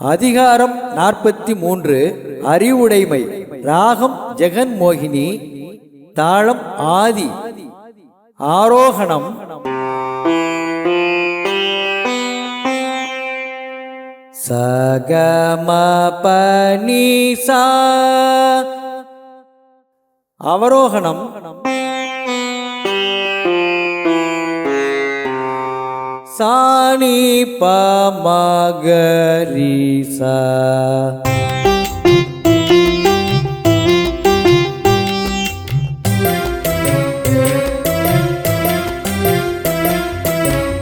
அதிகாரம் நாற்பத்தி மூன்று அறிவுடைமை. ராகம் ஜெகன் மோகினி. தாளம் ஆதி. ஆரோகணம். சகம பனிசா அவரோகணம். சாணி பமகரிசா.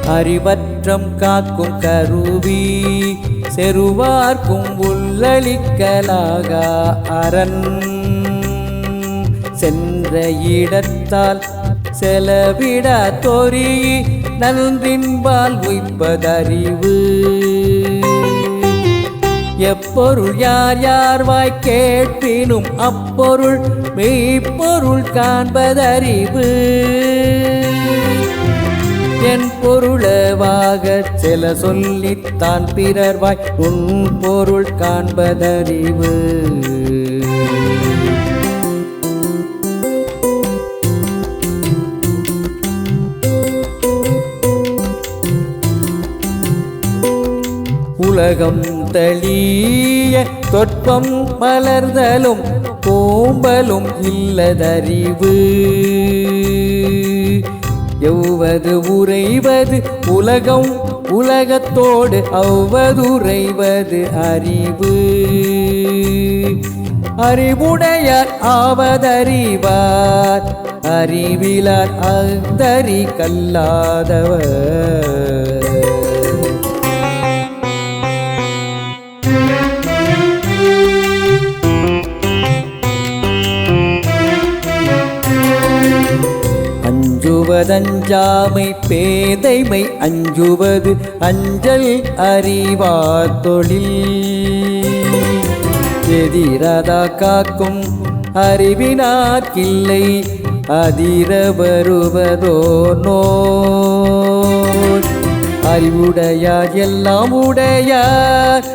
அறிவற்றம் காக்கும் கருவி செருவார்க்கும் உள்ளளிக்கலாக அரண். சென்ற இடத்தால் செலவிட தோறி நன்றின்பால் உய்ப்பதறிவு. எப்பொருள் யார் யார் வாய் கேட்பினும் அப்பொருள் மெய்ப்பொருள் காண்பதறிவு. என் பொருளவாக சில சொல்லித்தான் பிறர்வாய் உன் பொருள் காண்பதறிவு. உலகம் தளிய தொற்பம் மலர்தலும் கோம்பலும் இல்லதறிவு. எவ்வது உறைவது உலகம் உலகத்தோடு அவ்வதுரைவது அறிவு. அறிவுடையார் ஆவதறிவார் அறிவிலார் அந்தறி கல்லாதவர். அஞ்சுவதஞ்சாமை பேதைமை அஞ்சுவது அஞ்சல் அறிவார் தொழில். எதிரதா காக்கும் அறிவினாக்கில்லை அதிர வருவதோ நோ அறிவுடையார் எல்லாம் உடையார்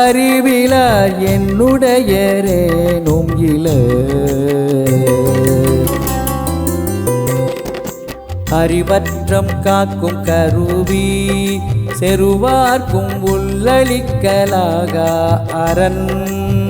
அறிவிலார் என்னுடையரேனும் இலர் அறிவற்றம் காக்கும் கருவி செருவார்க்கும் உள்ளளிக்கலாக அரண்.